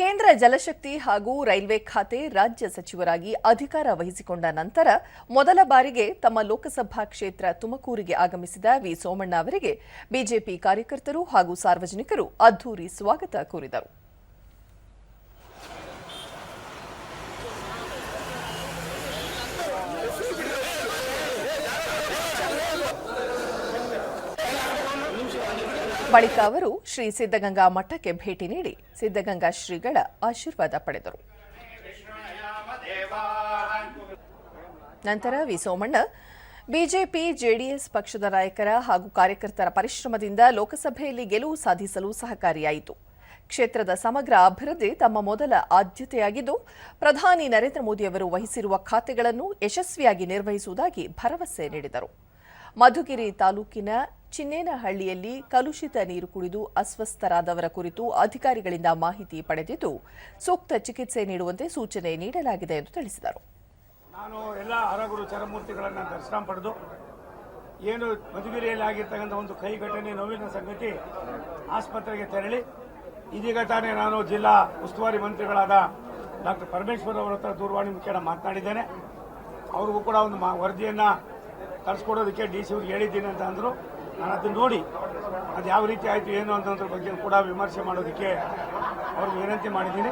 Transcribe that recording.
ಕೇಂದ್ರ ಜಲಶಕ್ತಿ ಹಾಗೂ ರೈಲ್ವೆ ಖಾತೆ ರಾಜ್ಯ ಸಚಿವರಾಗಿ ಅಧಿಕಾರ ವಹಿಸಿಕೊಂಡ ನಂತರ ಮೊದಲ ಬಾರಿಗೆ ತಮ್ಮ ಲೋಕಸಭಾ ಕ್ಷೇತ್ರ ತುಮಕೂರಿಗೆ ಆಗಮಿಸಿದ ವಿ ಸೋಮಣ್ಣ ಅವರಿಗೆ ಬಿಜೆಪಿ ಕಾರ್ಯಕರ್ತರು ಹಾಗೂ ಸಾರ್ವಜನಿಕರು ಅದ್ದೂರಿ ಸ್ವಾಗತ ಕೋರಿದರು. ಬಳಿಕ ಅವರು ಶ್ರೀ ಸಿದ್ದಗಂಗಾ ಮಠಕ್ಕೆ ಭೇಟಿ ನೀಡಿ ಸಿದ್ದಗಂಗಾ ಶ್ರೀಗಳ ಆಶೀರ್ವಾದ ಪಡೆದರು. ನಂತರ ವಿ ಸೋಮಣ್ಣ, ಬಿಜೆಪಿ, ಜೆಡಿಎಸ್ ಪಕ್ಷದ ನಾಯಕರ ಹಾಗೂ ಕಾರ್ಯಕರ್ತರ ಪರಿಶ್ರಮದಿಂದ ಲೋಕಸಭೆಯಲ್ಲಿ ಗೆಲುವು ಸಾಧಿಸಲು ಸಹಕಾರಿಯಾಯಿತು. ಕ್ಷೇತ್ರದ ಸಮಗ್ರ ಅಭಿವೃದ್ಧಿ ತಮ್ಮ ಮೊದಲ ಆದ್ಯತೆಯಾಗಿದ್ದು, ಪ್ರಧಾನಿ ನರೇಂದ್ರ ಮೋದಿ ಅವರು ವಹಿಸಿರುವ ಖಾತೆಗಳನ್ನು ಯಶಸ್ವಿಯಾಗಿ ನಿರ್ವಹಿಸುವುದಾಗಿ ಭರವಸೆ ನೀಡಿದರು. ಮಧುಗಿರಿ ತಾಲೂಕಿನ ಚಿನ್ನೇನಹಳ್ಳಿಯಲ್ಲಿ ಕಲುಷಿತ ನೀರು ಕುಡಿದು ಅಸ್ವಸ್ಥರಾದವರ ಕುರಿತು ಅಧಿಕಾರಿಗಳಿಂದ ಮಾಹಿತಿ ಪಡೆದಿದ್ದು, ಸೂಕ್ತ ಚಿಕಿತ್ಸೆ ನೀಡುವಂತೆ ಸೂಚನೆ ನೀಡಲಾಗಿದೆ ಎಂದು ತಿಳಿಸಿದರು. ನಾನು ಎಲ್ಲ ಹರಗುರು ಚರಮೂರ್ತಿಗಳನ್ನು ದರ್ಶನ ಪಡೆದು, ಏನು ಮಧುಗಿರಿಯಲ್ಲಿ ಆಗಿರ್ತಕ್ಕಂಥ ಒಂದು ಕೈ ಘಟನೆ ನೋವಿನ ಸಂಗತಿ ಆಸ್ಪತ್ರೆಗೆ ತೆರಳಿ, ಇದೀಗ ತಾನೇ ನಾನು ಜಿಲ್ಲಾ ಉಸ್ತುವಾರಿ ಮಂತ್ರಿಗಳಾದ ಡಾಕ್ಟರ್ ಪರಮೇಶ್ವರ್ ಅವರ ಹತ್ರ ದೂರವಾಣಿ ಮುಖ್ಯ ಮಾತನಾಡಿದ್ದೇನೆ. ಅವ್ರಿಗೂ ಕೂಡ ಒಂದು ಮಾ, ವರದಿಯನ್ನು ತರಿಸ್ಕೊಡೋದಕ್ಕೆ ಡಿ ಸಿ ಅವ್ರಿಗೆ ಹೇಳಿದ್ದೀನಿ ಅಂತ ಅಂದರು. ನಾನು ಅದನ್ನು ನೋಡಿ ಅದು ಯಾವ ರೀತಿ ಆಯಿತು, ಏನು ಅನ್ನೋದ್ರ ಬಗ್ಗೆ ಕೂಡ ವಿಮರ್ಶೆ ಮಾಡೋದಕ್ಕೆ ಅವ್ರಿಗೆ ವಿನಂತಿ ಮಾಡಿದ್ದೀನಿ.